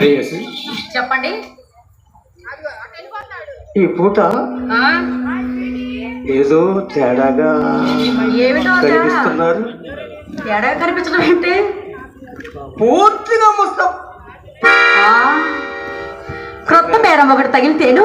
ప్రేయసి చెప్పండి. ఈ పూట? ఏదో తేడాగా? కనిపిస్తున్నారు. తేడా కనిపించడం ఏంటి? పూర్తిగా ముస్తాం? క్రొత్త బేరం ఒకటి తగిలితేను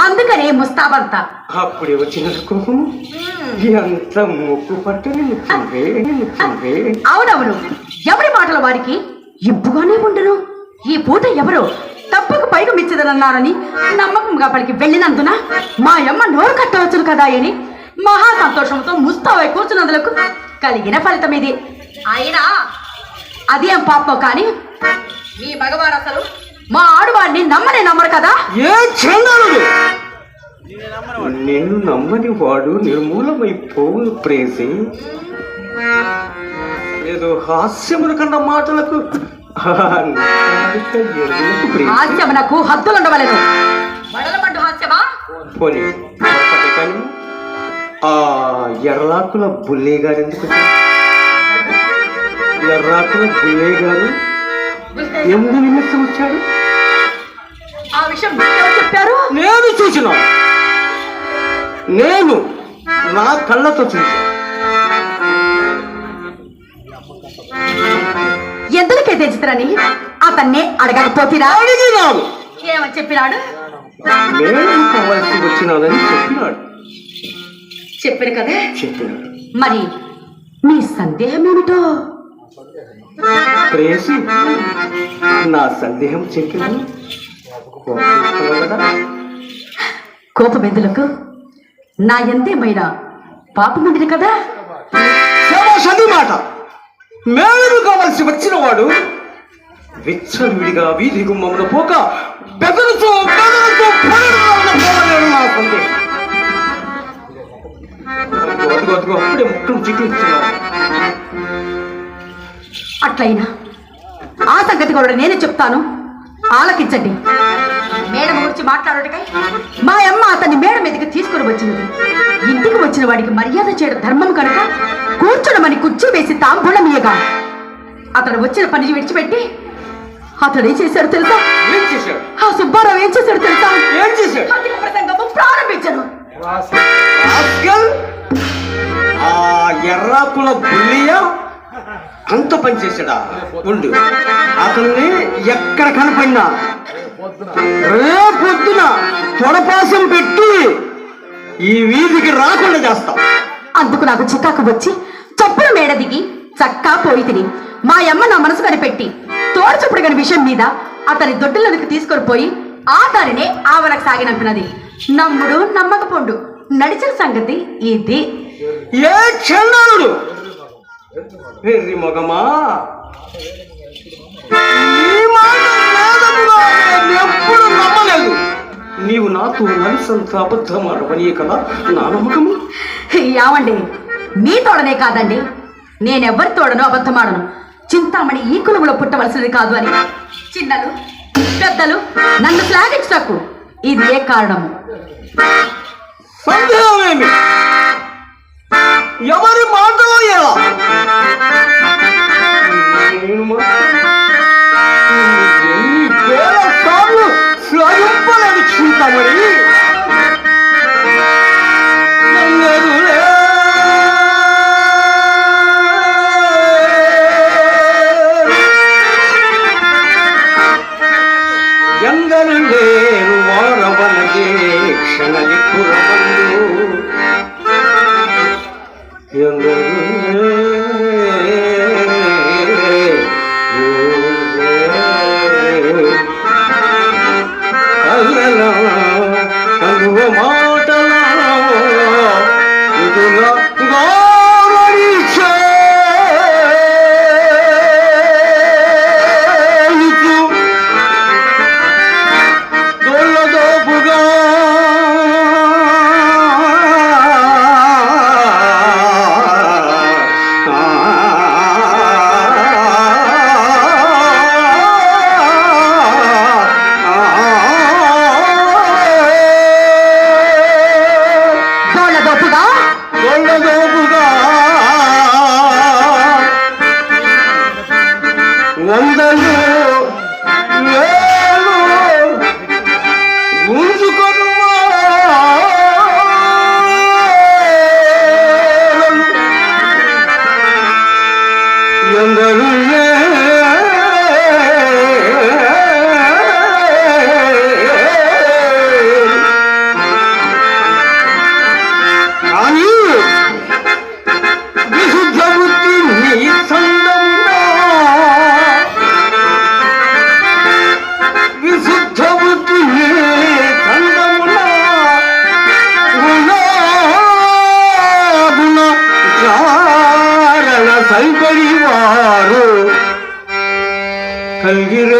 అందుకని ముస్తాబంతా అప్పుడే వచ్చిన కోపం. ఎంత ముక్కు పట్టుని అవునవును. ఎవరి మాటల వారికి ఇంపుగానే ఉండును. ఈ పూట ఎవరు? తప్పకు పైకి మిచ్చదనన్నారని నమ్మకంగా పలికి వెళ్ళినందున మా అమ్మ నోరు కట్టవచ్చును కదా అని మహా సంతోషంతో ముస్తావై కూర్చున్నందులకు కలిగిన ఫలితం ఇది. అయినా అదేం పాపం కానీ మీ మగవారు అసలు మా ఆడవాడిని నమ్మనే నమ్మరు కదా? ఏ నిన్ను నమ్మని వాడు నిర్మూలమైపోవును ప్రేసి. ఏదో హాస్యముల కన్న మాటలకు హాస్యమునకు హాస్యమా? పోనీ పొరపాటే కానీ ఆ ఎర్రాకుల బుల్లే గారు ఎందుకు? ఎర్రాకుల బుల్లే గారు ఎందు నిమిత్తం వచ్చాడు ఆ విషయం చెప్పారు? నేను చూసిన. నేను నా కళ్ళతో చూశాను ఎందులకే తెచ్చుతారని అతన్ని అడగకపోతీరా? అడిగినాను ఏమని చెప్పినాడు? నేను కావాల్సి వచ్చినానని చెప్పినాడు. చెప్పారు కదా. చెప్పినాడు. మరి మీ సందేహం ఏమిటో? ప్రేసి నా సందేహం చెప్పినాను కదా? కోపబెందులకు నా ఎంతేమైనా పాపముండిది కదా? శభాష్ అది మాట. మేలు కావలసి వచ్చిన వాడు విచ్చలవిడిగా వీధి గుమ్మమున పోక బెదరుతో బెదరుతో పడరాలను అప్పుడే అట్లయినా ఆ సంగతి కూడా నేనే చెప్తాను. ఆలకించండి. మేడం గురించి మాట్లాడటకై మా అమ్మ అతన్ని మేడ మీదకి తీసుకుని వచ్చింది. ఇంటికి వచ్చిన వాడికి మర్యాద చేయడం ధర్మం కనుక కూర్చోడమని కుర్చీ వేసి తాంబూలం ఇయ్యగా. అతను వచ్చిన పని విడిచిపెట్టి అతడు ఏం చేశాడు తెలుసా? ఏం చేశాడు? ఆ సుబ్బారావు ఏం చేశాడు తెలుసా? ఏం చేశాడు? అధిక ప్రసంగము ప్రారంభించను! ఆ ఎర్రాకుల బుల్లియ? అంత పని చేశాడా? ఉండు. అతన్ని ఎక్కడ కనపడినా? రేపొద్దున తొడపాసం పెట్టి ఈ వీధికి రాకుండా చేస్తాం. అందుకు నాకు చికాకు వచ్చి చప్పున మేడ దిగి చక్కా పోయి తిని మా అమ్మ నా మనసు కనిపెట్టి తోడు చప్పుడు గని విషయం మీద అతని దొడ్డులకు తీసుకొని పోయి ఆ దారినే ఆవలకు సాగినంపినది నమ్ముడు నమ్మకపోండు. నడిచిన సంగతి ఇది. ఏ వెర్రి మొగమా? ఎప్పుడు నమ్మలేదు. నీవు నాతో నలిసంత అబద్ధం ఆడవని కదా నా నమ్మకము? యావండి మీ తోడనే కాదండి. నేనెవ్వరి తోడను అబద్ధమాడను. చింతామణి ఈ కులంలో పుట్టవలసినది కాదు అని. చిన్నలు పెద్దలు నన్ను శ్లాఘించటకు ఇది ఏ కారణము? ఎవరి మాటలో ఎలా 现在你突然问。கல்வழிவாரோ கல்கிற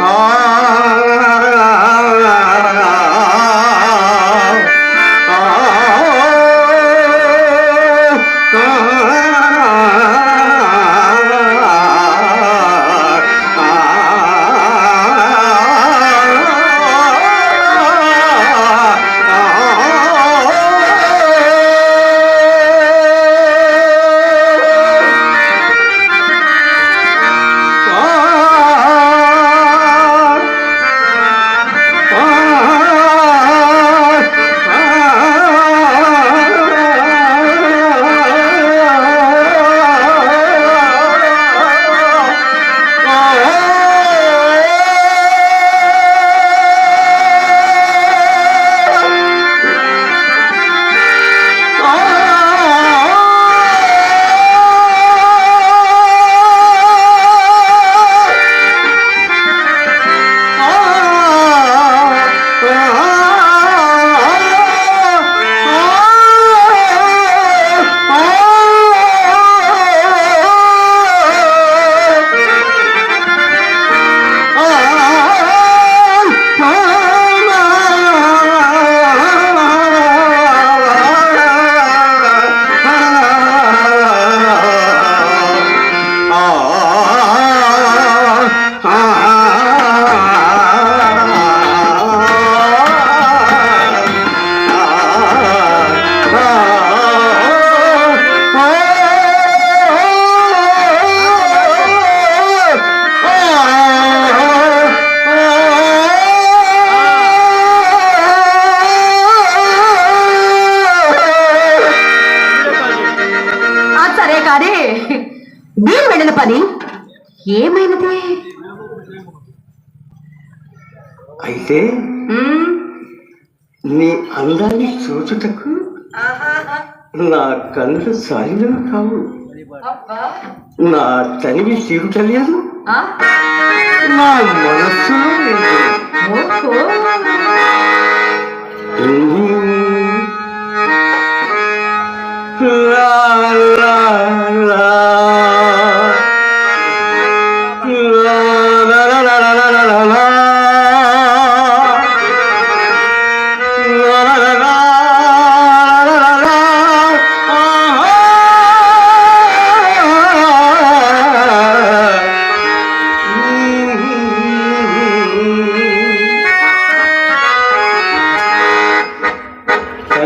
Ah ఏమైనది? అయితే నీ అందాన్ని చూచుటకు నా కళ్ళు సాయుధం కావు. నా తనివి తీరుటలేదు నా మనస్సు లేదు. లా.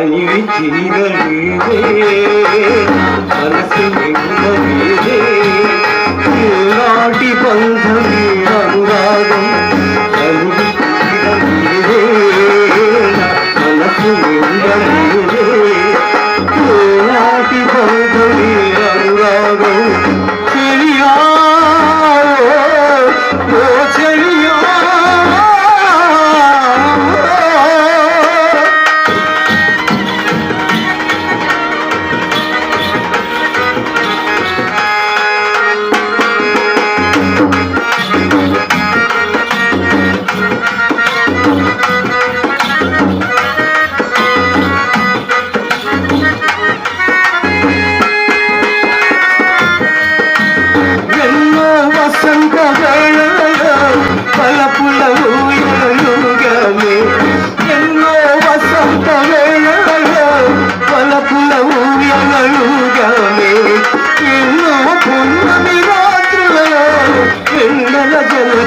அறிவிச்சினிதே அரசு என்பதே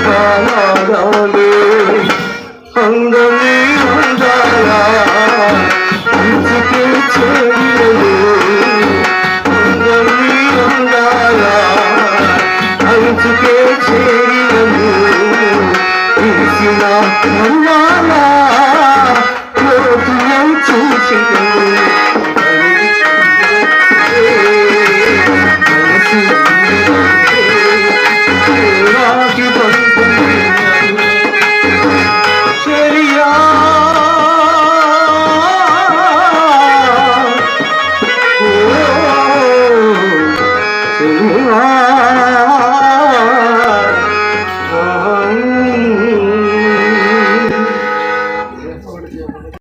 Bala Bala